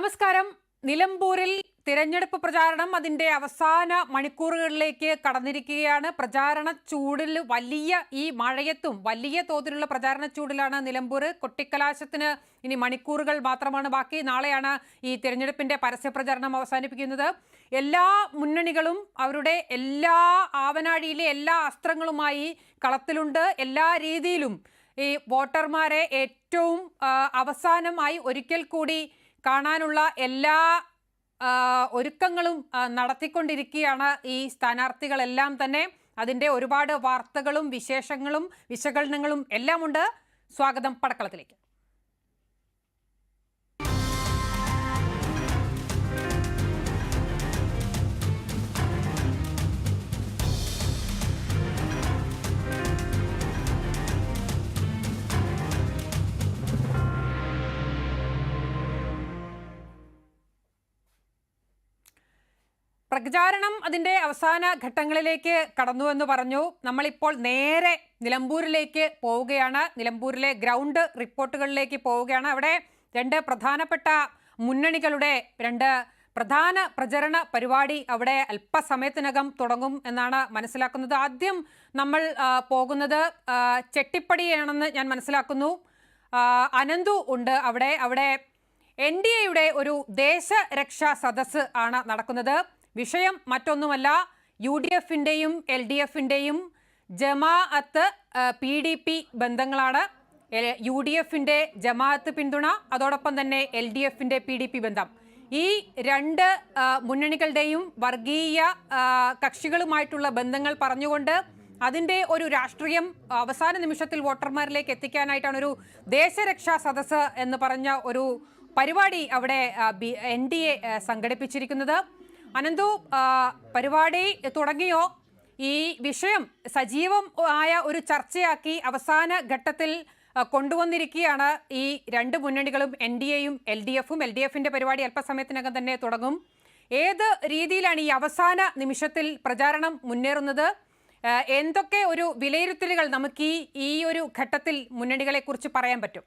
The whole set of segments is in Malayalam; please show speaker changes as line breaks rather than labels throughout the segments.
നമസ്കാരം. നിലമ്പൂരിൽ തിരഞ്ഞെടുപ്പ് പ്രചാരണം അതിന്റെ അവസാന മണിക്കൂറുകളിലേക്ക് കടന്നിരിക്കുകയാണ്. പ്രചാരണ ചൂടിൽ വലിയ ഈ മഴയത്തും വലിയ തോതിലുള്ള പ്രചാരണ ചൂടിലാണ് നിലമ്പൂർ. കൊട്ടിക്കലാശത്തിന് ഇനി മണിക്കൂറുകൾ മാത്രമാണ് ബാക്കി. നാളെയാണ് ഈ തിരഞ്ഞെടുപ്പിന്റെ പരസ്യ പ്രചാരണം അവസാനിപ്പിക്കുന്നത്. എല്ലാ മുന്നണികളും അവരുടെ എല്ലാ ആവനാഴിയിലെ എല്ലാ അസ്ത്രങ്ങളുമായി കളത്തിലുണ്ട്. എല്ലാ രീതിയിലും ഈ വോട്ടർമാരെ ഏറ്റവും അവസാനമായി ഒരിക്കൽ കൂടി കാണാനുള്ള എല്ലാ ഒരുക്കങ്ങളും നടത്തിക്കൊണ്ടിരിക്കുകയാണ് ഈ സ്ഥാനാർത്ഥികളെല്ലാം തന്നെ. അതിന്റെ ഒരുപാട് വാർത്തകളും വിശേഷങ്ങളും വിശകലനങ്ങളും എല്ലാമുണ്ട്. സ്വാഗതം പടക്കളത്തിലേക്ക്. പ്രചാരണം അതിന്റെ അവസാന ഘട്ടങ്ങളിലേക്ക് കടന്നു എന്ന് പറഞ്ഞു. നമ്മളിപ്പോൾ നേരെ നിലമ്പൂരിലേക്ക് പോവുകയാണ്. നിലമ്പൂരിലെ ഗ്രൗണ്ട് റിപ്പോർട്ടുകളിലേക്ക് പോവുകയാണ്. അവിടെ രണ്ട് പ്രധാനപ്പെട്ട മുന്നണികളുടെ രണ്ട് പ്രധാന പ്രചരണ പരിപാടി അവിടെ അല്പസമയത്തിനകം തുടങ്ങും എന്നാണ് മനസ്സിലാക്കുന്നത്. ആദ്യം നമ്മൾ പോകുന്നത് ചെട്ടിപ്പടിയാണെന്ന് ഞാൻ മനസ്സിലാക്കുന്നു. അനന്തു ഉണ്ട് അവിടെ. അവിടെ എൻ ഡി എയുടെ ഒരു ദേശരക്ഷാ സദസ്സ് ആണ് നടക്കുന്നത്. വിഷയം മറ്റൊന്നുമല്ല യു ഡി എഫിന്റെയും എൽ ഡി എഫിന്റെയും ജമാഅത്ത് പി ഡി പി ബന്ധങ്ങളാണ്. യു ഡി എഫിന്റെ ജമാഅത്ത് പിന്തുണ അതോടൊപ്പം തന്നെ എൽ ഡി എഫിന്റെ പി ഡി പി ബന്ധം. ഈ രണ്ട് മുന്നണികളുടെയും വർഗീയ കക്ഷികളുമായിട്ടുള്ള ബന്ധങ്ങൾ പറഞ്ഞുകൊണ്ട് അതിന്റെ ഒരു രാഷ്ട്രീയം അവസാന നിമിഷത്തിൽ വോട്ടർമാരിലേക്ക് എത്തിക്കാനായിട്ടാണ് ഒരു ദേശരക്ഷാ സദസ്സ് എന്ന് പറഞ്ഞ ഒരു പരിപാടി അവിടെ എൻ ഡി എ സംഘടിപ്പിച്ചിരിക്കുന്നത്. അനന്തു പരിപാടി തുടങ്ങിയോ? ഈ വിഷയം സജീവം ആയ ഒരു ചർച്ചയാക്കി അവസാന ഘട്ടത്തിൽ കൊണ്ടുവന്നിരിക്കുകയാണ്. ഈ രണ്ട് മുന്നണികളും എൻ ഡി എയും എൽ ഡി എഫും എൽ ഡി എഫിന്റെ പരിപാടി അല്പസമയത്തിനകം തന്നെ തുടങ്ങും. ഏത് രീതിയിലാണ് ഈ അവസാന നിമിഷത്തിൽ പ്രചാരണം മുന്നേറുന്നത്? എന്തൊക്കെ ഒരു വിലയിരുത്തലുകൾ നമുക്ക് ഈ ഒരു ഘട്ടത്തിൽ മുന്നണികളെക്കുറിച്ച് പറയാൻ പറ്റും?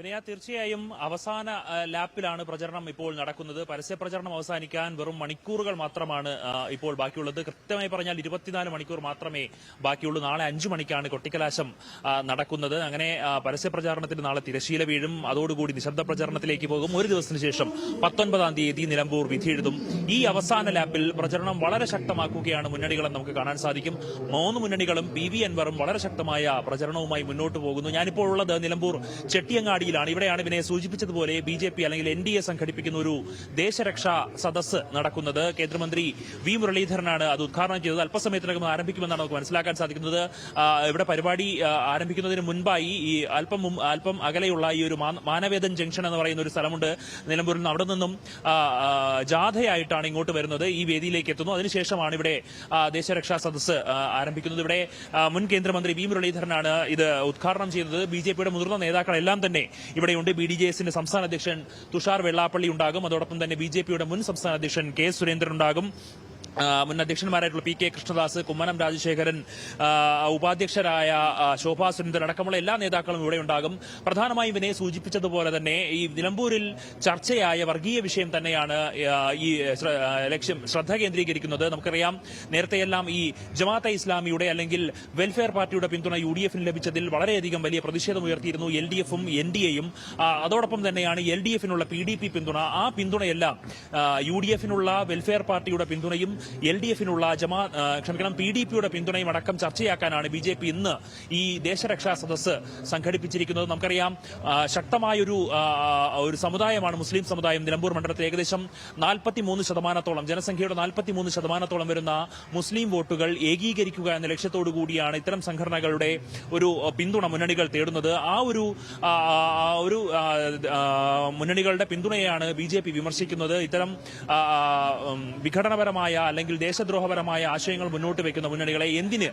വിനയ തീർച്ചയായും അവസാന ലാപ്പിലാണ് പ്രചരണം ഇപ്പോൾ നടക്കുന്നത്. പരസ്യ പ്രചരണം അവസാനിക്കാൻ വെറും മണിക്കൂറുകൾ മാത്രമാണ് ഇപ്പോൾ ബാക്കിയുള്ളത്. കൃത്യമായി പറഞ്ഞാൽ ഇരുപത്തിനാല് മണിക്കൂർ മാത്രമേ ബാക്കിയുള്ളൂ. നാളെ അഞ്ചു മണിക്കാണ് കൊട്ടിക്കലാശം നടക്കുന്നത്. അങ്ങനെ പരസ്യ പ്രചാരണത്തിന് നാളെ തിരശീല വീഴും. അതോടുകൂടി നിശബ്ദ പ്രചരണത്തിലേക്ക് പോകും. ഒരു ദിവസത്തിന് ശേഷം പത്തൊൻപതാം തീയതി നിലമ്പൂർ വിധി എഴുതും ഈ അവസാന ലാപ്പിൽ പ്രചരണം വളരെ ശക്തമാക്കുകയാണ് മുന്നണികളെന്ന് നമുക്ക് കാണാൻ സാധിക്കും. മൂന്ന് മുന്നണികളും പി വി അൻവറും വളരെ ശക്തമായ പ്രചരണവുമായി മുന്നോട്ട് പോകുന്നു. ഞാനിപ്പോൾ ഉള്ളത് നിലമ്പൂർ ചെട്ടിയങ്ങാടിയിലാണ് ഇവിടെയാണ് ഇവനെ സൂചിപ്പിച്ചതുപോലെ ബി ജെ പി അല്ലെങ്കിൽ എൻ ഡി എ സംഘടിപ്പിക്കുന്ന ഒരു ദേശരക്ഷാ സദസ്സ് നടക്കുന്നത്. കേന്ദ്രമന്ത്രി വി മുരളീധരനാണ് അത് ഉദ്ഘാടനം ചെയ്തത്. അല്പസമയത്തിനകം ആരംഭിക്കുമെന്നാണ് നമുക്ക് മനസ്സിലാക്കാൻ സാധിക്കുന്നത്. ഇവിടെ പരിപാടി ആരംഭിക്കുന്നതിന് മുൻപായി ഈ അല്പം അല്പം അകലെയുള്ള ഈ ഒരു മാനവേദൻ ജംഗ്ഷൻ എന്ന് പറയുന്ന ഒരു സ്ഥലമുണ്ട്. നിലമ്പൂരിൽ നിന്ന് അവിടെ നിന്നും ജാഥയായിട്ടാണ് ഇങ്ങോട്ട് വരുന്നത്. ഈ വേദിയിലേക്ക് എത്തുന്നു. അതിനുശേഷമാണ് ഇവിടെ ദേശരക്ഷാ സദസ്സ് ആരംഭിക്കുന്നത്. ഇവിടെ മുൻ കേന്ദ്രമന്ത്രി വി മുരളീധരനാണ് ഇത് ഉദ്ഘാടനം ചെയ്തത്. ബി മുതിർന്ന നേതാക്കളെല്ലാം തന്നെ ഇവിടെയുണ്ട് ബി ഡി ജെ എസിന്റെ സംസ്ഥാന അധ്യക്ഷൻ തുഷാർ വെള്ളാപ്പള്ളി ഉണ്ടാകും. അതോടൊപ്പം തന്നെ ബി ജെ പിയുടെ മുൻ സംസ്ഥാന അധ്യക്ഷൻ കെ സുരേന്ദ്രൻ ഉണ്ടാകും. മുൻ അധ്യക്ഷന്മാരായിട്ടുള്ള പി കെ കൃഷ്ണദാസ് കുമ്മനം രാജശേഖരൻ ഉപാധ്യക്ഷരായ ശോഭാ സുരേന്ദ്രൻ അടക്കമുള്ള എല്ലാ നേതാക്കളും ഇവിടെ ഉണ്ടാകും. പ്രധാനമായും ഇവനെ സൂചിപ്പിച്ചതുപോലെ തന്നെ ഈ നിലമ്പൂരിൽ ചർച്ചയായ വർഗീയ വിഷയം തന്നെയാണ് ഈ ലക്ഷ്യം ശ്രദ്ധ കേന്ദ്രീകരിക്കുന്നത്. നമുക്കറിയാം നേരത്തെയെല്ലാം ഈ ജമാഅത്തെ ഇസ്ലാമിയുടെ അല്ലെങ്കിൽ വെൽഫെയർ പാർട്ടിയുടെ പിന്തുണ യു ഡി എഫിന് ലഭിച്ചതിൽ വളരെയധികം വലിയ പ്രതിഷേധം ഉയർത്തിയിരുന്നു എൽ ഡി എഫും എൻ ഡി എയും. അതോടൊപ്പം തന്നെയാണ് എൽ ഡി എഫിനുള്ള പി ഡി പി പിന്തുണ. ആ പിന്തുണയെല്ലാം യു ഡി എഫിനുള്ള വെൽഫെയർ പാർട്ടിയുടെ പിന്തുണയും എൽ ഡി എഫിനുള്ള ജമാ ക്ഷമിക്കണം പി ഡി പിയുടെ പിന്തുണയും അടക്കം ചർച്ചയാക്കാനാണ് ബി ജെ പി ഇന്ന് ഈ ദേശരക്ഷാ സദസ്സ് സംഘടിപ്പിച്ചിരിക്കുന്നത്. നമുക്കറിയാം ശക്തമായൊരു ഒരു സമുദായമാണ് മുസ്ലിം സമുദായം. നിലമ്പൂർ മണ്ഡലത്തിൽ ഏകദേശം നാൽപ്പത്തി മൂന്ന് ശതമാനത്തോളം ജനസംഖ്യയുടെ നാൽപ്പത്തി മൂന്ന് ശതമാനത്തോളം വരുന്ന മുസ്ലിം വോട്ടുകൾ ഏകീകരിക്കുക എന്ന ലക്ഷ്യത്തോടു കൂടിയാണ് ഇത്തരം സംഘടനകളുടെ ഒരു പിന്തുണ മുന്നണികൾ തേടുന്നത്. ആ ഒരു ഒരു മുന്നണികളുടെ പിന്തുണയാണ് ബി ജെ പി വിമർശിക്കുന്നത്. ഇത്തരം വിഘടനപരമായ അല്ലെങ്കിൽ ദേശദ്രോഹപരമായ ആശയങ്ങൾ മുന്നോട്ട് വെക്കുന്ന മുന്നണികളെ എന്തിന്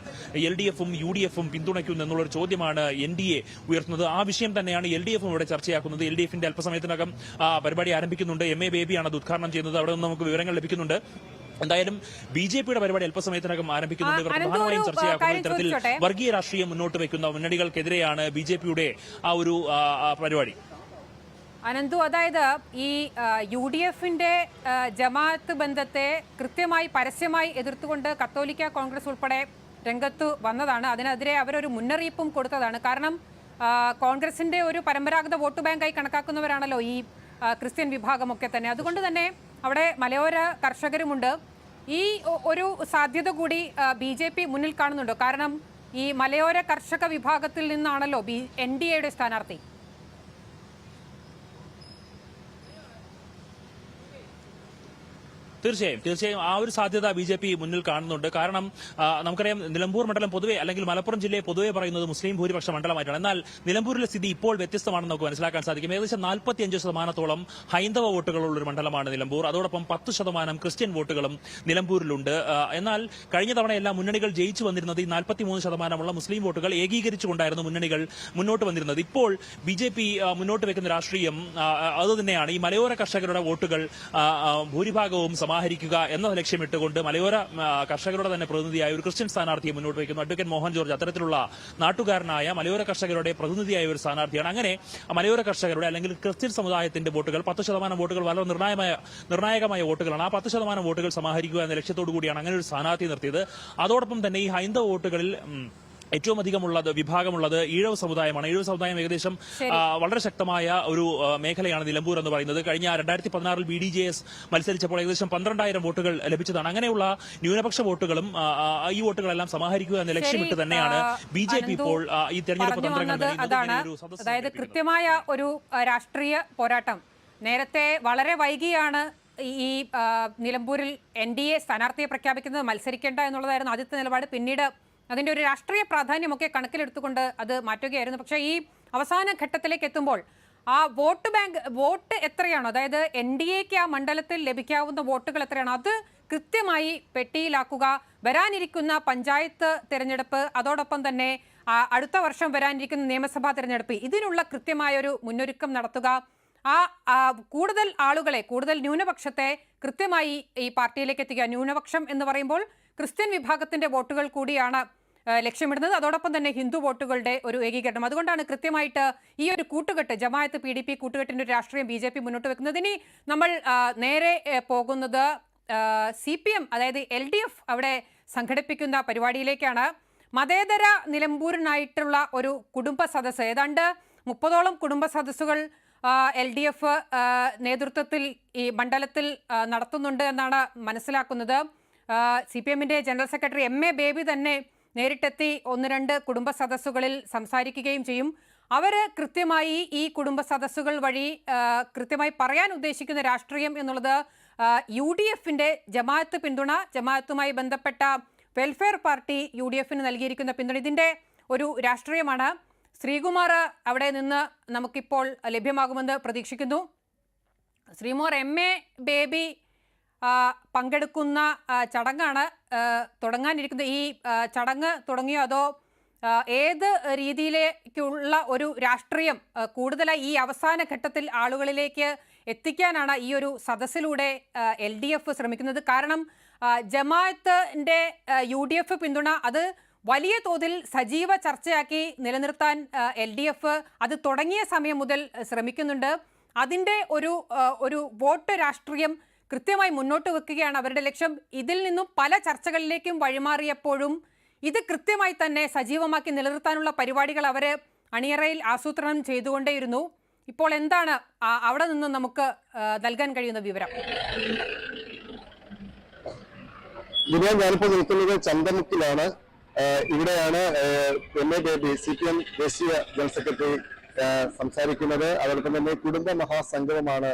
എൽ ഡി എഫും യു ഡി എഫും പിന്തുണയ്ക്കുന്നു എന്നുള്ളൊരു ചോദ്യമാണ് എൻ ഡി എ ഉയർത്തുന്നത്. ആ വിഷയം തന്നെയാണ് എൽ ഡി എഫും ഇവിടെ ചർച്ചയാക്കുന്നത്. എൽ ഡി എഫിന്റെ അല്പസമയത്തിനകം ആ, പരിപാടി ആരംഭിക്കുന്നുണ്ട്. എം എ ബേബിയാണ് അത് ഉദ്ഘാടനം ചെയ്യുന്നത്. അവിടെ നിന്ന് നമുക്ക് വിവരങ്ങൾ ലഭിക്കുന്നുണ്ട്. എന്തായാലും ബി ജെ പിയുടെ പരിപാടി അല്പസമയത്തിനകം ആരംഭിക്കുന്നുണ്ട്. ഇവർ പ്രധാനമായും ചർച്ചയാക്കുന്ന ഇത്തരത്തിൽ വർഗീയ രാഷ്ട്രീയം മുന്നോട്ട് വയ്ക്കുന്ന മുന്നണികൾക്കെതിരെയാണ് ബി ജെ പിയുടെ ആ ഒരു പരിപാടി.
അനന്തു അതായത് ഈ യു ഡി എഫിന്റെ ജമാഅത്ത് ബന്ധത്തെ കൃത്യമായി പരസ്യമായി എതിർത്തുകൊണ്ട് കത്തോലിക്ക കോൺഗ്രസ് ഉൾപ്പെടെ രംഗത്ത് വന്നതാണ്. അതിനെതിരെ അവരൊരു മുന്നറിയിപ്പും കൊടുത്തതാണ്. കാരണം കോൺഗ്രസിന്റെ ഒരു പരമ്പരാഗത വോട്ട് ബാങ്കായി കണക്കാക്കുന്നവരാണല്ലോ ഈ ക്രിസ്ത്യൻ വിഭാഗമൊക്കെ തന്നെ. അതുകൊണ്ട് തന്നെ അവിടെ മലയോര കർഷകരുമുണ്ട്. ഈ ഒരു സാധ്യത കൂടി ബി ജെ പി മുന്നിൽ കാണുന്നുണ്ടോ. കാരണം ഈ മലയോര കർഷക വിഭാഗത്തിൽ നിന്നാണല്ലോ ബി എൻ ഡി എയുടെ സ്ഥാനാർത്ഥി.
തീർച്ചയായും തീർച്ചയായും ആ ഒരു സാധ്യത ബി ജെ പി മുന്നിൽ കാണുന്നുണ്ട്. കാരണം നമുക്കറിയാം നിലമ്പൂർ മണ്ഡലം പൊതുവെ അല്ലെങ്കിൽ മലപ്പുറം ജില്ലയെ പൊതുവെ പറയുന്നത് മുസ്ലിം ഭൂരിപക്ഷ മണ്ഡലമായിട്ടാണ്. എന്നാൽ നിലമ്പൂരിലെ സ്ഥിതി ഇപ്പോൾ വ്യത്യസ്തമാണെന്ന് നമുക്ക് മനസ്സിലാക്കാൻ സാധിക്കും. ഏകദേശം നാൽപ്പത്തിയഞ്ച് ശതമാനത്തോളം ഹൈന്ദവ വോട്ടുകളുള്ള ഒരു മണ്ഡലമാണ് നിലമ്പൂർ. അതോടൊപ്പം പത്ത് ശതമാനം ക്രിസ്ത്യൻ വോട്ടുകളും നിലമ്പൂരിലുണ്ട്. എന്നാൽ കഴിഞ്ഞ തവണ എല്ലാ മുന്നണികൾ ജയിച്ചു വന്നിരുന്നത് ഈ നാൽപ്പത്തിമൂന്ന് ശതമാനമുള്ള മുസ്ലിം വോട്ടുകൾ ഏകീകരിച്ചുകൊണ്ടായിരുന്നു മുന്നണികൾ മുന്നോട്ട് വന്നിരുന്നത്. ഇപ്പോൾ ബി ജെ പി മുന്നോട്ട് വെക്കുന്ന രാഷ്ട്രീയം അതുതന്നെയാണ് ഈ മലയോര കർഷകരുടെ വോട്ടുകൾ ഭൂരിഭാഗവും സമാഹരിക്കുക എന്ന ലക്ഷ്യമിട്ടുകൊണ്ട് മലയോര കർഷകരുടെ തന്നെ പ്രതിനിധിയായ ഒരു ക്രിസ്ത്യൻ സ്ഥാനാർത്ഥിയെ മുന്നോട്ട് വയ്ക്കുന്നു. അഡ്വക്കേറ്റ് മോഹൻ ജോർജ് അത്തരത്തിലുള്ള നാട്ടുകാരനായ മലയോര കർഷകരുടെ പ്രതിനിധിയായ ഒരു സ്ഥാനാർത്ഥിയാണ്. അങ്ങനെ മലയോര കർഷകരുടെ അല്ലെങ്കിൽ ക്രിസ്ത്യൻ സമുദായത്തിന്റെ വോട്ടുകൾ പത്ത് ശതമാനം വോട്ടുകൾ വളരെ നിർണായകമായ നിർണായകമായ വോട്ടുകളാണ്. ആ പത്ത് ശതമാനം വോട്ടുകൾ സമാഹരിക്കുക എന്ന ലക്ഷ്യത്തോടു കൂടിയാണ് അങ്ങനെ ഒരു സ്ഥാനാർത്ഥി നിർത്തിയത്. അതോടൊപ്പം തന്നെ ഈ ഹൈന്ദവ വോട്ടുകളിൽ ഏറ്റവും അധികമുള്ളത് വിഭാഗമുള്ളത് ഈഴവ സമുദായമാണ്. ഈഴവ സമുദായം ഏകദേശം വളരെ ശക്തമായ ഒരു മേഖലയാണ് നിലമ്പൂർ എന്ന് പറയുന്നത്. കഴിഞ്ഞ രണ്ടായിരത്തി പതിനാറിൽ ബി ഡി ജെ എസ് മത്സരിച്ചപ്പോൾ ഏകദേശം പന്ത്രണ്ടായിരം വോട്ടുകൾ ലഭിച്ചതാണ്. അങ്ങനെയുള്ള ന്യൂനപക്ഷ വോട്ടുകളും ഈ വോട്ടുകളെല്ലാം സമാഹരിക്കുക എന്ന ലക്ഷ്യമിട്ട് തന്നെയാണ് ബി ജെ പി ഇപ്പോൾ ഈ തെരഞ്ഞെടുപ്പ് തന്ത്രങ്ങൾ
അതായത്. കൃത്യമായ ഒരു രാഷ്ട്രീയ പോരാട്ടം. നേരത്തെ വളരെ വൈകിയാണ് ഈ നിലമ്പൂരിൽ എൻ ഡി എ സ്ഥാനാർത്ഥിയെ പ്രഖ്യാപിക്കുന്നത് മത്സരിക്കേണ്ട എന്നുള്ളതായിരുന്നു ആദ്യത്തെ നിലപാട്. പിന്നീട് അതിന്റെ ഒരു രാഷ്ട്രീയ പ്രാധാന്യമൊക്കെ കണക്കിലെടുത്തുകൊണ്ട് അത് മാറ്റുകയായിരുന്നു. പക്ഷേ ഈ അവസാന ഘട്ടത്തിലേക്ക് എത്തുമ്പോൾ ആ വോട്ട് ബാങ്ക് വോട്ട് എത്രയാണോ അതായത് എൻ ഡി എക്ക് ആ മണ്ഡലത്തിൽ ലഭിക്കാവുന്ന വോട്ടുകൾ എത്രയാണോ അത് കൃത്യമായി പെട്ടിയിലാക്കുക വരാനിരിക്കുന്ന പഞ്ചായത്ത് തിരഞ്ഞെടുപ്പ് അതോടൊപ്പം തന്നെ അടുത്ത വർഷം വരാനിരിക്കുന്ന നിയമസഭാ തിരഞ്ഞെടുപ്പ് ഇതിനുള്ള കൃത്യമായ ഒരു മുന്നൊരുക്കം നടത്തുക. ആ കൂടുതൽ ആളുകളെ കൂടുതൽ ന്യൂനപക്ഷത്തെ കൃത്യമായി ഈ പാർട്ടിയിലേക്ക് എത്തിക്കുക. ന്യൂനപക്ഷം എന്ന് പറയുമ്പോൾ ക്രിസ്ത്യൻ വിഭാഗത്തിന്റെ വോട്ടുകൾ കൂടിയാണ് ലക്ഷ്യമിടുന്നത്. അതോടൊപ്പം തന്നെ ഹിന്ദു വോട്ടുകളുടെ ഒരു ഏകീകരണം. അതുകൊണ്ടാണ് കൃത്യമായിട്ട് ഈ ഒരു കൂട്ടുകെട്ട് ജമായത്ത് പി ഡി പി കൂട്ടുകെട്ടിന്റെ ഒരു രാഷ്ട്രീയം ബി ജെ പി മുന്നോട്ട് വെക്കുന്നത്. ഇനി നമ്മൾ നേരെ പോകുന്നത് സി പി എം അതായത് എൽ ഡി എഫ് അവിടെ സംഘടിപ്പിക്കുന്ന പരിപാടിയിലേക്കാണ്. മതേതര നിലമ്പൂരിനായിട്ടുള്ള ഒരു കുടുംബ സദസ്സ്. ഏതാണ്ട് മുപ്പതോളം കുടുംബ സദസ്സുകൾ എൽ ഡി എഫ് നേതൃത്വത്തിൽ ഈ മണ്ഡലത്തിൽ നടത്തുന്നുണ്ട് എന്നാണ് മനസ്സിലാക്കുന്നത്. സി പി എമ്മിന്റെ general secretary M A Baby തന്നെ നേരിട്ടെത്തി ഒന്ന് രണ്ട് കുടുംബ സദസ്സുകളിൽ സംസാരിക്കുകയും ചെയ്യും. അവർ കൃത്യമായി ഈ കുടുംബ സദസ്സുകൾ വഴി കൃത്യമായി പറയാൻ ഉദ്ദേശിക്കുന്ന രാഷ്ട്രീയം എന്നുള്ളത് യു ഡി എഫിന്റെ ജമാഅത്ത് പിന്തുണ ജമാഅത്തുമായി ബന്ധപ്പെട്ട വെൽഫെയർ പാർട്ടി യു ഡി എഫിന് നൽകിയിരിക്കുന്ന പിന്തുണ. ഇതിന്റെ ഒരു രാഷ്ട്രീയമാണ്. ശ്രീകുമാർ അവിടെ നിന്ന് നമുക്കിപ്പോൾ ലഭ്യമാകുമെന്ന് പ്രതീക്ഷിക്കുന്നു. ശ്രീമോർ എം എ ബേബി പങ്കെടുക്കുന്ന ചടങ്ങാണ്. തുടങ്ങാനിരിക്കുന്ന ഈ ചടങ്ങ് തുടങ്ങിയോ? അതോ ഏത് രീതിയിലേക്കുള്ള ഒരു രാഷ്ട്രീയം കൂടുതലായി ഈ അവസാന ഘട്ടത്തിൽ ആളുകളിലേക്ക് എത്തിക്കാനാണ് ഈ ഒരു സദസ്സിലൂടെ എൽ ഡി എഫ് ശ്രമിക്കുന്നത്? കാരണം ജമാഅത്തിന്റെ യു ഡി എഫ് പിന്തുണ അത് വലിയ തോതിൽ സജീവ ചർച്ചയാക്കി നിലനിർത്താൻ എൽ ഡി എഫ് അത് തുടങ്ങിയ സമയം മുതൽ ശ്രമിക്കുന്നുണ്ട്. അതിന്റെ ഒരു ഒരു വോട്ട് രാഷ്ട്രീയം കൃത്യമായി മുന്നോട്ട് വെക്കുകയാണ് അവരുടെ ലക്ഷ്യം. ഇതിൽ നിന്നും പല ചർച്ചകളിലേക്കും വഴിമാറിയപ്പോഴും ഇത് കൃത്യമായി തന്നെ സജീവമാക്കി നിലനിർത്താനുള്ള പരിപാടികൾ അവർ അണിയറയിൽ ആസൂത്രണം ചെയ്തുകൊണ്ടേയിരുന്നു. ഇപ്പോൾ എന്താണ് അവിടെ നിന്ന് നമുക്ക് നൽകാൻ കഴിയുന്ന വിവരം?
ദിന ഞാനിപ്പോൾ നിൽക്കുന്നത് ചന്തമുക്കിലാണ് ഇവിടെയാണ് M A Baby C P M ദേശീയ ജനറൽ സെക്രട്ടറി സംസാരിക്കുന്നത്. അതോടൊപ്പം തന്നെ കുടുംബ മഹാസംഗമമാണ്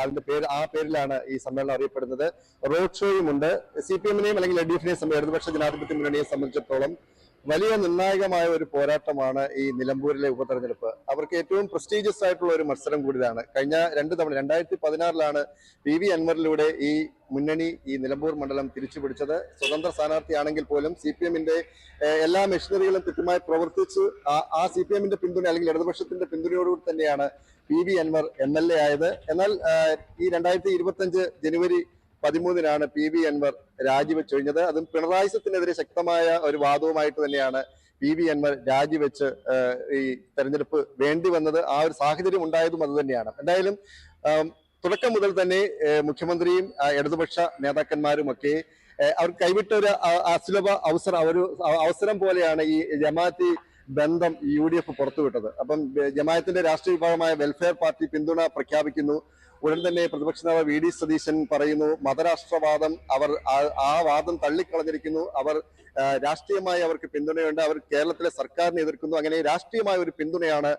അതിന്റെ പേര് ആ പേരിലാണ് ഈ സമ്മേളനം അറിയപ്പെടുന്നത്. റോഡ് ഷോയും ഉണ്ട്. സി പി എമ്മിനെയും അല്ലെങ്കിൽ എൽ ഡി എഫിനെയും ഇടതുപക്ഷ ജനാധിപത്യ മുന്നണിയെ സംബന്ധിച്ചിടത്തോളം വലിയ നിർണായകമായ ഒരു പോരാട്ടമാണ് ഈ നിലമ്പൂരിലെ ഉപതെരഞ്ഞെടുപ്പ്. അവർക്ക് ഏറ്റവും പ്രസ്റ്റീജിയസ് ആയിട്ടുള്ള ഒരു മത്സരം കൂടിയതാണ്. കഴിഞ്ഞ രണ്ട് തവണ രണ്ടായിരത്തി പതിനാറിലാണ് പി വി അൻവറിലൂടെ ഈ മുന്നണി ഈ നിലമ്പൂർ മണ്ഡലം തിരിച്ചു പിടിച്ചത് സ്വതന്ത്ര സ്ഥാനാർത്ഥിയാണെങ്കിൽ പോലും സി പി എമ്മിന്റെ എല്ലാ മെഷീനറികളും കൃത്യമായി പ്രവർത്തിച്ച് ആ- സി പി എമ്മിന്റെ പിന്തുണ അല്ലെങ്കിൽ ഇടതുപക്ഷത്തിന്റെ പിന്തുണയോടുകൂടി തന്നെയാണ് P V Anvar M L A ആയത്. എന്നാൽ ഈ രണ്ടായിരത്തി ഇരുപത്തി അഞ്ച് ജനുവരി പതിമൂന്നിനാണ് പി വി അൻവർ രാജിവെച്ചൊഴിഞ്ഞത്. അതും പിണറായി സത്തിനെതിരെ ശക്തമായ ഒരു വാദവുമായിട്ട് തന്നെയാണ് പി വി അൻവർ രാജിവെച്ച് ഈ തെരഞ്ഞെടുപ്പ് വേണ്ടി വന്നത്. ആ ഒരു സാഹചര്യം ഉണ്ടായതും അത് തന്നെയാണ്. എന്തായാലും തുടക്കം മുതൽ തന്നെ മുഖ്യമന്ത്രിയും ഇടതുപക്ഷ നേതാക്കന്മാരും ഒക്കെ അവർ കൈവിട്ട ഒരു അസുലഭ അവസരം ഒരു അവസരം പോലെയാണ് ഈ ജമാഅത്തി ബന്ധം യു ഡി എഫ് പുറത്തുവിട്ടത്. അപ്പം ജമാഅത്തിന്റെ രാഷ്ട്രീയ വിഭാഗമായ വെൽഫെയർ പാർട്ടി പിന്തുണ പ്രഖ്യാപിക്കുന്നു. ഉടൻ തന്നെ പ്രതിപക്ഷ നേതാവ് വി ഡി സതീശൻ പറയുന്നു മതരാഷ്ട്രവാദം അവർ ആ- വാദം തള്ളിക്കളഞ്ഞിരിക്കുന്നു. അവർ രാഷ്ട്രീയമായി അവർക്ക് പിന്തുണയുണ്ട്. അവർ കേരളത്തിലെ സർക്കാരിനെ എതിർക്കുന്നു. അങ്ങനെ രാഷ്ട്രീയമായ ഒരു പിന്തുണയാണ്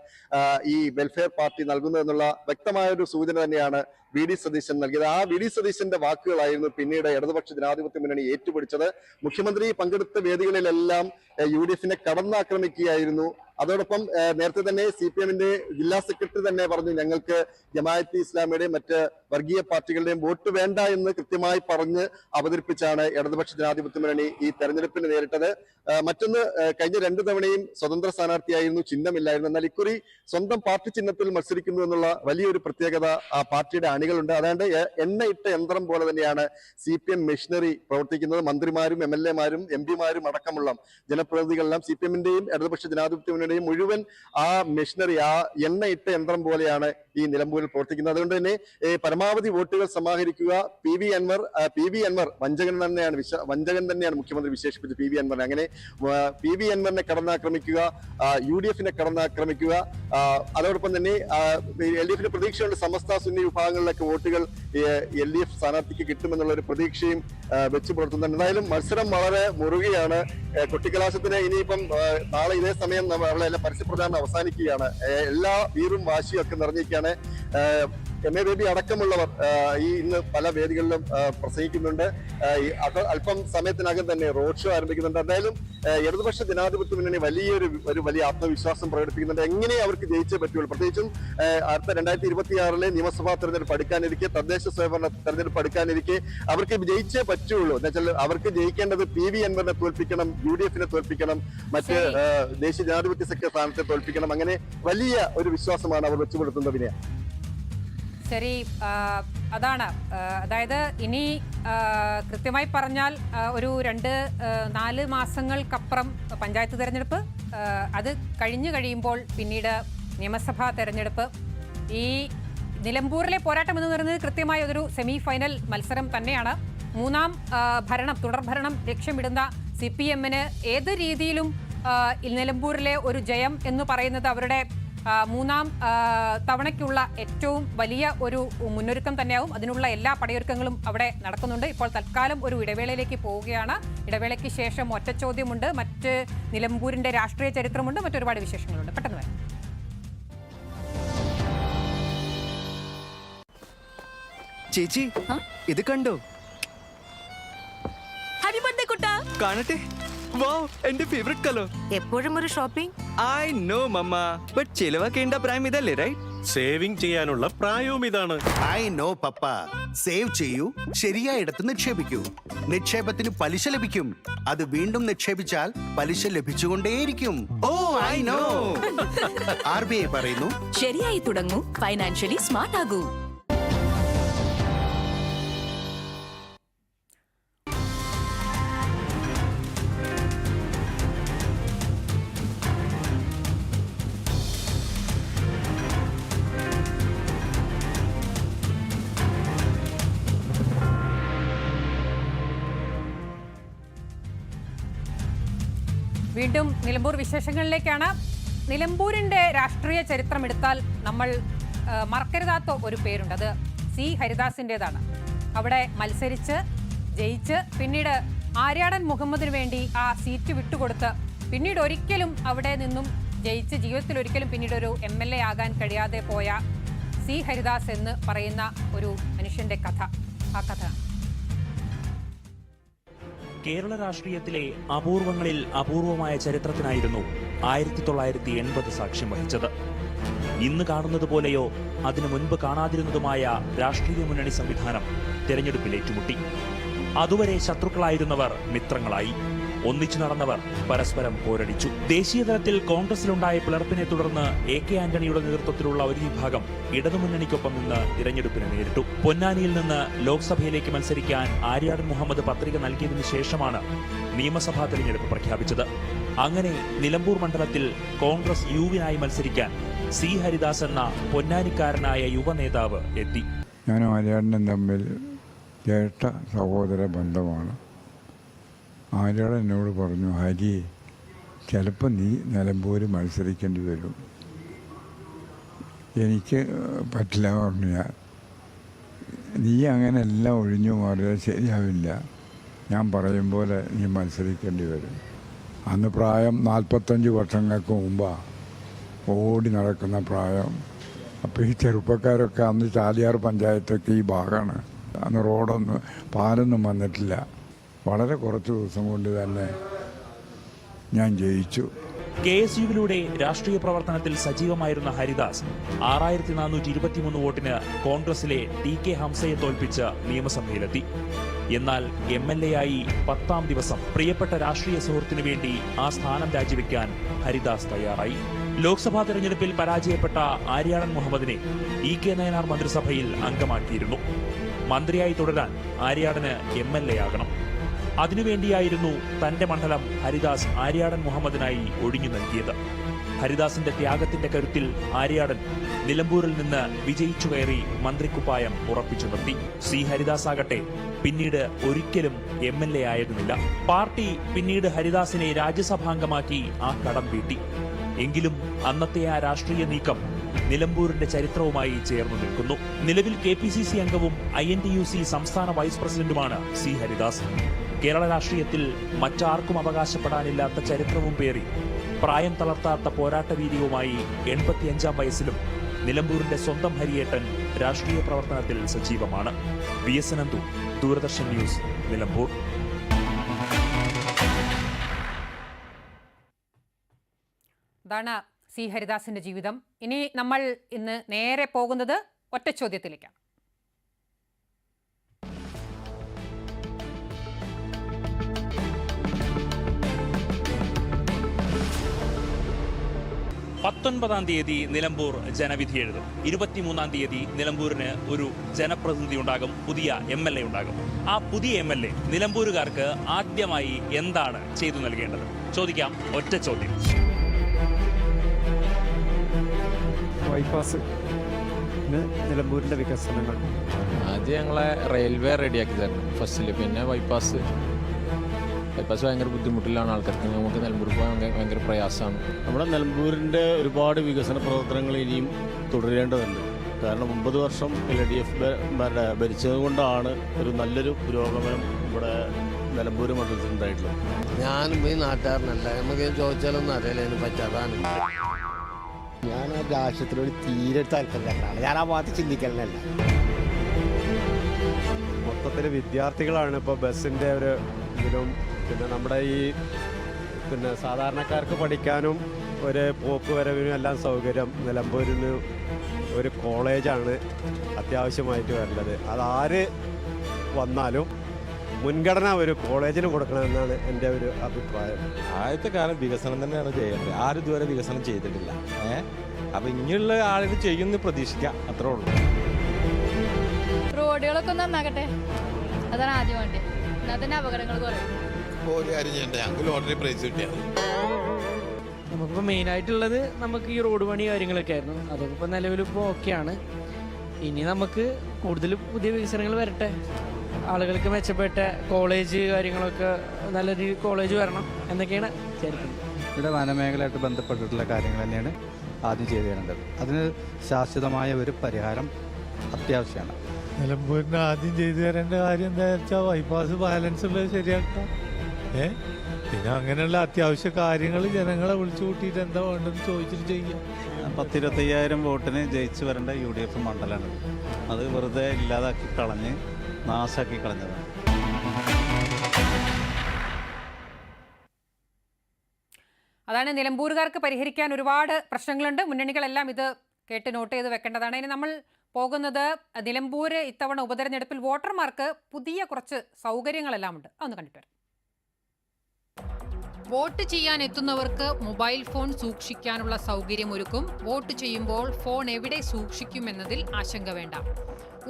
ഈ വെൽഫെയർ പാർട്ടി നൽകുന്നതെന്നുള്ള വ്യക്തമായ ഒരു സൂചന തന്നെയാണ് വി ഡി സതീശൻ നൽകിയത്. ആ വി ഡി സതീശന്റെ വാക്കുകളായിരുന്നു പിന്നീട് ഇടതുപക്ഷ ജനാധിപത്യ മുന്നണി ഏറ്റുപിടിച്ചത്. മുഖ്യമന്ത്രി പങ്കെടുത്ത വേദികളിലെല്ലാം യു ഡി എഫിനെ കടന്നാക്രമിക്കുകയായിരുന്നു. അതോടൊപ്പം നേരത്തെ തന്നെ സി പി എമ്മിന്റെ ജില്ലാ സെക്രട്ടറി തന്നെ പറഞ്ഞു ഞങ്ങൾക്ക് ജമാഅത്ത് ഇസ്ലാമിയുടെയും മറ്റ് വർഗീയ പാർട്ടികളുടെയും വോട്ട് വേണ്ട എന്ന് കൃത്യമായി പറഞ്ഞ് അവതരിപ്പിച്ചാണ് ഇടതുപക്ഷ ജനാധിപത്യ മുന്നണി ഈ തെരഞ്ഞെടുപ്പിന് നേരിട്ടത്. മറ്റൊന്ന് കഴിഞ്ഞ രണ്ടു തവണയും സ്വതന്ത്ര സ്ഥാനാർത്ഥിയായിരുന്നു ചിഹ്നമില്ലായിരുന്നു. എന്നാൽ ഇക്കുറി സ്വന്തം പാർട്ടി ചിഹ്നത്തിൽ മത്സരിക്കുന്നു എന്നുള്ള വലിയൊരു പ്രത്യേകത ആ പാർട്ടിയുടെ അണികളുണ്ട്. അതാണ്ട് എണ്ണയിട്ട യന്ത്രം പോലെ തന്നെയാണ് സി പി എം മെഷീനറി പ്രവർത്തിക്കുന്നത്. മന്ത്രിമാരും എം എൽ എമാരും എം പിമാരും അടക്കമുള്ള ജനപ്രതിനിധികളെല്ലാം സി പി എമ്മിന്റെയും ഇടതുപക്ഷ ജനാധിപത്യ മുന്നണിയും മുഴുവൻ ആ മെഷീനറി ആ എണ്ണയിട്ട യന്ത്രം പോലെയാണ് ഈ നിലമ്പൂരിൽ പ്രവർത്തിക്കുന്നത്. അതുകൊണ്ട് തന്നെ പരമാവധി വോട്ടുകൾ സമാഹരിക്കുക. P V Anvar P V Anvar വഞ്ചകൻ തന്നെയാണ് വിശ വഞ്ചകൻ തന്നെയാണ് മുഖ്യമന്ത്രി വിശേഷിപ്പിച്ചത്. പി വി അൻവറിനെ. അങ്ങനെ പി വി അൻവറിനെ കടന്നാക്രമിക്കുക യു ഡി എഫിനെ കടന്നാക്രമിക്കുക അതോടൊപ്പം തന്നെ എൽ ഡി എഫിന്റെ പ്രതീക്ഷയുണ്ട് സമസ്ത സുന്നി വിഭാഗങ്ങളിലൊക്കെ വോട്ടുകൾ എൽ ഡി എഫ് സ്ഥാനാർത്ഥിക്ക് കിട്ടുമെന്നുള്ള ഒരു പ്രതീക്ഷയും വെച്ച് പുലർത്തുന്നുണ്ട്. എന്തായാലും മത്സരം വളരെ മുറുകയാണ്. കുട്ടിക്കലാശത്തിന് ഇനിയിപ്പം നാളെ ഇതേ സമയം നമ്മ- അവിടെ എല്ലാം പരസ്യപ്രചാരണം അവസാനിക്കുകയാണ്. എല്ലാ വീറും വാശിയും ഒക്കെ നിറഞ്ഞിരിക്കുകയാണ്. എം എ ബേബി അടക്കമുള്ളവർ ഈ ഇന്ന് പല വേദികളിലും പ്രസംഗിക്കുന്നുണ്ട്. അല്പം സമയത്തിനകം തന്നെ റോഡ് ഷോ ആരംഭിക്കുന്നുണ്ട്. എന്തായാലും ഇടതുപക്ഷ ജനാധിപത്യ മുന്നണി വലിയൊരു ഒരു വലിയ ആത്മവിശ്വാസം പ്രകടിപ്പിക്കുന്നുണ്ട്. എങ്ങനെ അവർക്ക് ജയിച്ചേ പറ്റുള്ളൂ. പ്രത്യേകിച്ചും അടുത്ത രണ്ടായിരത്തി ഇരുപത്തിയാറിലെ നിയമസഭാ തെരഞ്ഞെടുപ്പ് അടുക്കാനിരിക്കെ തദ്ദേശ സ്വയംഭരണ തെരഞ്ഞെടുപ്പ് അടുക്കാനിരിക്കെ അവർക്ക് ജയിച്ചേ പറ്റുള്ളൂ. എന്നുവെച്ചാൽ അവർക്ക് ജയിക്കേണ്ടത് പി വി അൻവറിനെ തോൽപ്പിക്കണം യു ഡി എഫിനെ തോൽപ്പിക്കണം മറ്റ് ദേശീയ ജനാധിപത്യ സെക്രട്ടറി സ്ഥാനത്തെ തോൽപ്പിക്കണം. അങ്ങനെ വലിയ ഒരു വിശ്വാസമാണ് അവർ വെച്ചുപെടുത്തുന്നത്. വിനയ.
ശരി അതാണ്. അതായത് ഇനി കൃത്യമായി പറഞ്ഞാൽ ഒരു രണ്ട് നാല് മാസങ്ങൾക്കപ്പുറം പഞ്ചായത്ത് തിരഞ്ഞെടുപ്പ് അത് കഴിഞ്ഞു കഴിയുമ്പോൾ പിന്നീട് നിയമസഭാ തെരഞ്ഞെടുപ്പ്. ഈ നിലമ്പൂരിലെ പോരാട്ടം എന്ന് പറയുന്നത് കൃത്യമായ ഒരു സെമി ഫൈനൽ മത്സരം തന്നെയാണ്. മൂന്നാം ഭരണം തുടർഭരണം ലക്ഷ്യമിടുന്ന സി പി എമ്മിന് ഏത് രീതിയിലും നിലമ്പൂരിലെ ഒരു ജയം എന്ന് പറയുന്നത് അവരുടെ മൂന്നാം തവണയ്ക്കുള്ള ഏറ്റവും വലിയ ഒരു മുന്നൊരുക്കം തന്നെയാവും. അതിനുള്ള എല്ലാ പടയൊരുക്കങ്ങളും അവിടെ നടക്കുന്നുണ്ട്. ഇപ്പോൾ തൽക്കാലം ഒരു ഇടവേളയിലേക്ക് പോവുകയാണ്. ഇടവേളയ്ക്ക് ശേഷം ഒറ്റ ചോദ്യമുണ്ട്. മറ്റ് നിലമ്പൂരിന്റെ രാഷ്ട്രീയ ചരിത്രമുണ്ട്. മറ്റൊരുപാട് വിശേഷങ്ങളുണ്ട്. പെട്ടെന്ന് വരാം.
ചേച്ചി ഇത് കണ്ടോ?
ഹാപ്പി ബർത്ത്ഡേ കുട്ടാ
കാണട്ടെ. വാവ് എന്റെ ഫേവറേറ്റ് കളർ.
എപ്പോഴും ഒരു shopping?
I know mamma but ചിലവാക്കേണ്ട പ്രായം ഇതല്ലേ റൈറ്റ്
സേവിംഗ് ചെയ്യാനുള്ള പ്രായവും ഇതാണ്.
ഐ നോ പപ്പ സേവ് ചെയ്യൂ ശരിയായിടത്ത് നിക്ഷേപിക്കൂ. നിക്ഷേപത്തിന് പലിശ ലഭിക്കും. അത് വീണ്ടും നിക്ഷേപിച്ചാൽ പലിശ ലഭിച്ചുകൊണ്ടേയിരിക്കും.
ഓ I know
R B I പറയുന്നു.
ശരിയായി തുടങ്ങൂ. Financially smart ആകൂ.
വീണ്ടും നിലമ്പൂർ വിശേഷങ്ങളിലേക്കാണ്. നിലമ്പൂരിന്റെ രാഷ്ട്രീയ ചരിത്രം എടുത്താൽ നമ്മൾ മറക്കരുതാത്ത ഒരു പേരുണ്ട്. അത് സി ഹരിദാസിന്റെതാണ് അവിടെ മത്സരിച്ച് ജയിച്ച് പിന്നീട് ആര്യാടൻ മുഹമ്മദിന് വേണ്ടി ആ സീറ്റ് വിട്ടുകൊടുത്ത് പിന്നീട് ഒരിക്കലും അവിടെ നിന്നും ജയിച്ച് ജീവിതത്തിൽ ഒരിക്കലും പിന്നീട് ഒരു എം എൽ എ ആകാൻ കഴിയാതെ പോയ സി ഹരിദാസ് എന്ന് പറയുന്ന ഒരു മനുഷ്യന്റെ കഥ. ആ കഥ
കേരള രാഷ്ട്രീയത്തിലെ അപൂർവങ്ങളിൽ അപൂർവമായ ചരിത്രത്തിനായിരുന്നു ആയിരത്തി തൊള്ളായിരത്തി എൺപത് സാക്ഷ്യം വഹിച്ചത്. ഇന്ന് കാണുന്നത് പോലെയോ അതിനു മുൻപ് കാണാതിരുന്നതുമായ രാഷ്ട്രീയ മുന്നണി സംവിധാനം തെരഞ്ഞെടുപ്പിൽ ഏറ്റുമുട്ടി അതുവരെ ശത്രുക്കളായിരുന്നവർ മിത്രങ്ങളായി. ഒന്നിച്ചു നടന്നവർ പരസ്പരം പോരടിച്ചു. ദേശീയ തലത്തിൽ കോൺഗ്രസിലുണ്ടായ പിളർപ്പിനെ തുടർന്ന് എ കെ ആന്റണിയുടെ നേതൃത്വത്തിലുള്ള ഒരു വിഭാഗം ഇടതുമുന്നണിക്കൊപ്പം നിന്ന് തിരഞ്ഞെടുപ്പിനെ നേരിട്ടു. പൊന്നാനിയിൽ നിന്ന് ലോക്സഭയിലേക്ക് മത്സരിക്കാൻ ആര്യാടൻ മുഹമ്മദ് പത്രിക നൽകിയതിനു ശേഷമാണ് നിയമസഭാ തെരഞ്ഞെടുപ്പ് പ്രഖ്യാപിച്ചത്. അങ്ങനെ നിലമ്പൂർ മണ്ഡലത്തിൽ കോൺഗ്രസ് യുവിനായി മത്സരിക്കാൻ സി ഹരിദാസ് എന്ന പൊന്നാനിക്കാരനായ യുവ നേതാവ് എത്തി.
ഞാനും ആര്യാടനും തമ്മിൽ ചേട്ട സഹോദര ബന്ധമാണ്. ആര്യാടൻ എന്നോട് പറഞ്ഞു ഹരി ചിലപ്പോൾ നീ നിലമ്പൂര് മത്സരിക്കേണ്ടി വരും. എനിക്ക് പറ്റില്ല പറഞ്ഞു ഞാൻ. നീ അങ്ങനെ എല്ലാം ഒഴിഞ്ഞു മാറിയാൽ ശരിയാവില്ല. ഞാൻ പറയും പോലെ നീ മത്സരിക്കേണ്ടി വരും. അന്ന് പ്രായം നാൽപ്പത്തഞ്ച് വർഷങ്ങൾക്ക് മുമ്പാണ് ഓടി നടക്കുന്ന പ്രായം. അപ്പോൾ ഈ ചെറുപ്പക്കാരൊക്കെ അന്ന് ചാലിയാർ പഞ്ചായത്തൊക്കെ ഈ ഭാഗമാണ്. അന്ന് റോഡൊന്നും പാലൊന്നും വന്നിട്ടില്ല. വളരെ കുറച്ച് ദിവസം കൊണ്ട് തന്നെ ഞാൻ ജയിച്ചു.
കെ എസ് യുവിലൂടെ രാഷ്ട്രീയ പ്രവർത്തനത്തിൽ സജീവമായിരുന്ന ഹരിദാസ് ആറായിരത്തി നാനൂറ്റി ഇരുപത്തിമൂന്ന് വോട്ടിന് കോൺഗ്രസിലെ ടി കെ ഹംസയെ തോൽപ്പിച്ച് നിയമസഭയിലെത്തി. എന്നാൽ എം എൽ എ ആയി പത്താം ദിവസം പ്രിയപ്പെട്ട രാഷ്ട്രീയ സുഹൃത്തിനു വേണ്ടി ആ സ്ഥാനം രാജിവെക്കാൻ ഹരിദാസ് തയ്യാറായി. ലോക്സഭാ തെരഞ്ഞെടുപ്പിൽ പരാജയപ്പെട്ട ആര്യാടൻ മുഹമ്മദിനെ ഇ കെ നയനാർ മന്ത്രിസഭയിൽ അംഗമാക്കിയിരുന്നു. മന്ത്രിയായി തുടരാൻ ആര്യാടന് എം എൽ എ ആകണം. അതിനുവേണ്ടിയായിരുന്നു തന്റെ മണ്ഡലം ഹരിദാസ് ആര്യാടൻ മുഹമ്മദിനായി ഒഴിഞ്ഞു നൽകിയത്. ഹരിദാസിന്റെ ത്യാഗത്തിന്റെ കരുത്തിൽ ആര്യാടൻ നിലമ്പൂരിൽ നിന്ന് വിജയിച്ചു കയറി മന്ത്രിക്കുപ്പായം ഉറപ്പിച്ചു നിർത്തി. സി ഹരിദാസ് ആകട്ടെ പിന്നീട് ഒരിക്കലും എം എൽ എ ആയിരുന്നില്ല. പാർട്ടി പിന്നീട് ഹരിദാസിനെ രാജ്യസഭാംഗമാക്കി ആ കടം വീട്ടി. എങ്കിലും അന്നത്തെ ആ രാഷ്ട്രീയ നീക്കം നിലമ്പൂരിന്റെ ചരിത്രവുമായി ചേർന്നു നിൽക്കുന്നു. നിലവിൽ കെ പി സി സി അംഗവും I N T U C സംസ്ഥാന വൈസ് പ്രസിഡന്റുമാണ് സി ഹരിദാസ്. കേരള രാഷ്ട്രീയത്തിൽ മറ്റാർക്കും അവകാശപ്പെടാനില്ലാത്ത ചരിത്രവും പേറി പ്രായം തളർത്താത്ത പോരാട്ട വീര്യവുമായി എൺപത്തിയഞ്ചാം വയസ്സിലും നിലമ്പൂരിന്റെ സ്വന്തം ഹരിയേട്ടൻ രാഷ്ട്രീയ പ്രവർത്തനത്തിൽ സജീവമാണ്. V S Ananthu Doordarshan news Nilambur.
അതാണ് സി ഹരിദാസിന്റെ ജീവിതം. ഇനി നമ്മൾ ഇന്ന് നേരെ പോകുന്നത് ഒറ്റ ചോദ്യത്തിലേക്കാണ്.
പത്തൊൻപതാം തീയതി നിലമ്പൂർ ജനവിധി എഴുതും. ഇരുപത്തിമൂന്നാം തീയതി നിലമ്പൂരിന് ഒരു ജനപ്രതിനിധി ഉണ്ടാകും പുതിയ എം എൽ എ ഉണ്ടാകും. ആ പുതിയ എം എൽ എ നിലമ്പൂരുകാർക്ക് ആദ്യമായി എന്താണ് ചെയ്തു നൽകേണ്ടത്? ചോദിക്കാം ഒറ്റ ചോദ്യം.
ബൈപ്പാസ് നിലമ്പൂരിന്റെ വികസനങ്ങൾ.
ആദ്യം ഞങ്ങളെ റെയിൽവേ റെഡിയാക്കി തരണം. ഫസ്റ്റിൽ പിന്നെ ബൈപ്പാസ് ബൈപ്പാസ് ഭയങ്കര ബുദ്ധിമുട്ടിലാണ് ആൾക്കാർക്ക്. നമുക്ക് നിലമ്പൂർ പോകാൻ ഭയങ്കര- പ്രയാസമാണ്.
നമ്മുടെ നിലമ്പൂരിന്റെ ഒരുപാട് വികസന പ്രവർത്തനങ്ങൾ ഇനിയും തുടരേണ്ടതുണ്ട്. കാരണം ഒമ്പത് വർഷം എൽ ഡി എഫ് ഭരിച്ചത് കൊണ്ടാണ് ഒരു നല്ലൊരു പുരോഗമനം ഇവിടെ നിലമ്പൂർ മണ്ഡലത്തിൽ ഉണ്ടായിട്ടുള്ളത്.
ഞാനും ഈ നാട്ടുകാരനല്ല. നമുക്ക് ചോദിച്ചാലൊന്നും അറിയില്ല. അതിന് പറ്റാതാണ്
ഞാൻ ആ രാഷ്ട്രത്തിനോട് തീരെ താല്പര്യമില്ല. ഞാൻ ആ ഭാഗത്ത് ചിന്തിക്കലല്ല
മൊത്തത്തിൽ വിദ്യാർത്ഥികളാണ് ഇപ്പോൾ ബസ്സിന്റെ ഒരു ഇതിലും പിന്നെ നമ്മുടെ ഈ പിന്നെ സാധാരണക്കാർക്ക് പഠിക്കാനും ഒരു പോക്ക് വരവിനും എല്ലാം സൗകര്യം നിലമ്പൂരിൽ നിന്ന് ഒരു കോളേജാണ് അത്യാവശ്യമായിട്ട് വരേണ്ടത്. അതാര് വന്നാലും മുൻഗണന ഒരു കോളേജിന് കൊടുക്കണമെന്നാണ് എന്റെ ഒരു അഭിപ്രായം.
ആദ്യത്തെ കാലം വികസനം തന്നെയാണ് ചെയ്യേണ്ടത്. ആരും ഇതുവരെ വികസനം ചെയ്തിട്ടില്ല. ഏഹ് അപ്പം ഇനിയുള്ള ആളുകൾ ചെയ്യുമെന്ന് പ്രതീക്ഷിക്കാം. അത്രേ ഉള്ളൂ.
റോഡുകളൊക്കെ ഒന്നാകട്ടെ അതാണ് ആദ്യം വേണ്ടത്. എന്നാൽ തന്നെ അപകടങ്ങൾ കുറയും.
ഒരു കാര്യം ചെയ്യണ്ടേ. ഞങ്ങൾക്ക് ലോട്ടറി പ്രൈസ് കിട്ടിയത്
നമുക്കിപ്പോൾ മെയിനായിട്ടുള്ളത് നമുക്ക് ഈ റോഡ് പണി കാര്യങ്ങളൊക്കെ ആയിരുന്നു. അതൊക്കെ ഇപ്പോൾ നിലവിലിപ്പോൾ ഓക്കെയാണ് ഇനി നമുക്ക് കൂടുതൽ പുതിയ വികസനങ്ങൾ വരട്ടെ. ആളുകൾക്ക് മെച്ചപ്പെട്ട കോളേജ് കാര്യങ്ങളൊക്കെ നല്ല രീതിയിൽ കോളേജ് വരണം എന്നൊക്കെയാണ് ചരിത്രം
ഇവിടെ വനമേഖലയായിട്ട് ബന്ധപ്പെട്ടിട്ടുള്ള കാര്യങ്ങൾ തന്നെയാണ് ആദ്യം ചെയ്തു തരേണ്ടത്. അതിന് ശാശ്വതമായ ഒരു പരിഹാരം അത്യാവശ്യമാണ്.
നിലമ്പൂരിന് ആദ്യം ചെയ്തു തരേണ്ട കാര്യം എന്താ വെച്ചാൽ ബൈപ്പാസ് ബാലൻസ് ഉള്ളത് ശരിയാക്കാം. ഏ? പിന്നെ അങ്ങനെയുള്ള അത്യാവശ്യ കാര്യങ്ങൾ ജനങ്ങളെ വിളിച്ചു കൂട്ടിയിട്ട് എന്താ വേണ്ടെന്ന് ചോദിച്ചിട്ട് ചെയ്യാം.
പത്തിരുപത്തയ്യായിരം വോട്ടിന് ജയിച്ചു വരേണ്ട യു ഡി എഫ് മണ്ഡലമാണ്. അത് വെറുതെ ഇല്ലാതാക്കി കളഞ്ഞ് നാശാക്കി കളഞ്ഞതാണ്.
അതാണ് നിലമ്പൂരുകാർക്ക് പരിഹരിക്കാൻ ഒരുപാട് പ്രശ്നങ്ങളുണ്ട്. മുന്നണികളെല്ലാം ഇത് കേട്ട് നോട്ട് ചെയ്ത് വെക്കേണ്ടതാണ്. ഇനി നമ്മൾ പോകുന്നത് നിലമ്പൂര് ഇത്തവണ ഉപതെരഞ്ഞെടുപ്പിൽ വോട്ടർമാർക്ക് പുതിയ കുറച്ച് സൗകര്യങ്ങളെല്ലാം ഉണ്ട്. അതൊന്ന് കണ്ടിട്ട് വരാം. വോട്ട് ചെയ്യാൻ എത്തുന്നവർക്ക് മൊബൈൽ ഫോൺ സൂക്ഷിക്കാനുള്ള സൗകര്യമൊരുക്കും വോട്ട് ചെയ്യുമ്പോൾ ഫോൺ എവിടെ സൂക്ഷിക്കുമെന്നതിൽ ആശങ്ക വേണ്ട.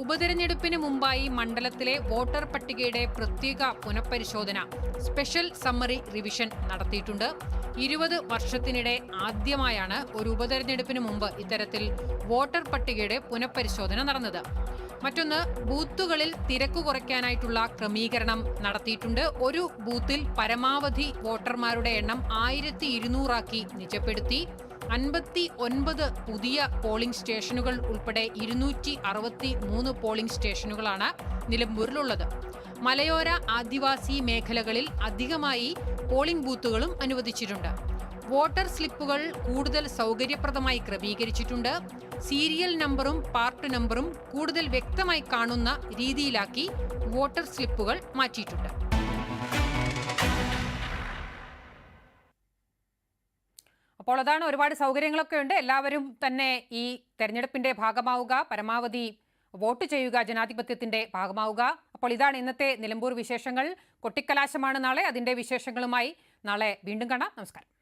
ഉപതെരഞ്ഞെടുപ്പിന് മുമ്പായി മണ്ഡലത്തിലെ വോട്ടർ പട്ടികയുടെ പ്രത്യേക പുനഃപരിശോധന സ്പെഷ്യൽ സമ്മറി റിവിഷൻ നടത്തിയിട്ടുണ്ട്. ഇരുപത് വർഷത്തിനിടെ ആദ്യമായാണ് ഒരു ഉപതെരഞ്ഞെടുപ്പിന് മുമ്പ് ഇത്തരത്തിൽ വോട്ടർ പട്ടികയുടെ പുനഃപരിശോധന നടന്നത്. മറ്റൊന്ന് ബൂത്തുകളിൽ തിരക്ക് കുറയ്ക്കാനായിട്ടുള്ള ക്രമീകരണം നടത്തിയിട്ടുണ്ട്. ഒരു ബൂത്തിൽ പരമാവധി വോട്ടർമാരുടെ എണ്ണം ആയിരത്തി ഇരുന്നൂറാക്കി നിജപ്പെടുത്തി. അൻപത്തി ഒൻപത് പുതിയ പോളിംഗ് സ്റ്റേഷനുകൾ ഉൾപ്പെടെ ഇരുന്നൂറ്റി അറുപത്തി മൂന്ന് പോളിംഗ് സ്റ്റേഷനുകളാണ് നിലമ്പൂരിലുള്ളത്. മലയോര ആദിവാസി മേഖലകളിൽ അധികമായി പോളിംഗ് ബൂത്തുകളും അനുവദിച്ചിട്ടുണ്ട്. വോട്ടർ സ്ലിപ്പുകൾ കൂടുതൽ സൗകര്യപ്രദമായി ക്രമീകരിച്ചിട്ടുണ്ട്. സീരിയൽ നമ്പറും പാർട്ട് നമ്പറും കൂടുതൽ വ്യക്തമായി കാണുന്ന രീതിയിലാക്കി വോട്ടർ സ്ലിപ്പുകൾ മാറ്റിയിട്ടുണ്ട്. അപ്പോൾ അതാണ് ഒരുപാട് സൗകര്യങ്ങളൊക്കെ ഉണ്ട്. എല്ലാവരും തന്നെ ഈ തെരഞ്ഞെടുപ്പിന്റെ ഭാഗമാവുക പരമാവധി വോട്ട് ചെയ്യുക ജനാധിപത്യത്തിന്റെ ഭാഗമാവുക. അപ്പോൾ ഇതാണ് ഇന്നത്തെ നിലമ്പൂർ വിശേഷങ്ങൾ. കൊട്ടിക്കലാശമാണ് നാളെ. അതിന്റെ വിശേഷങ്ങളുമായി നാളെ വീണ്ടും കാണാം. നമസ്കാരം.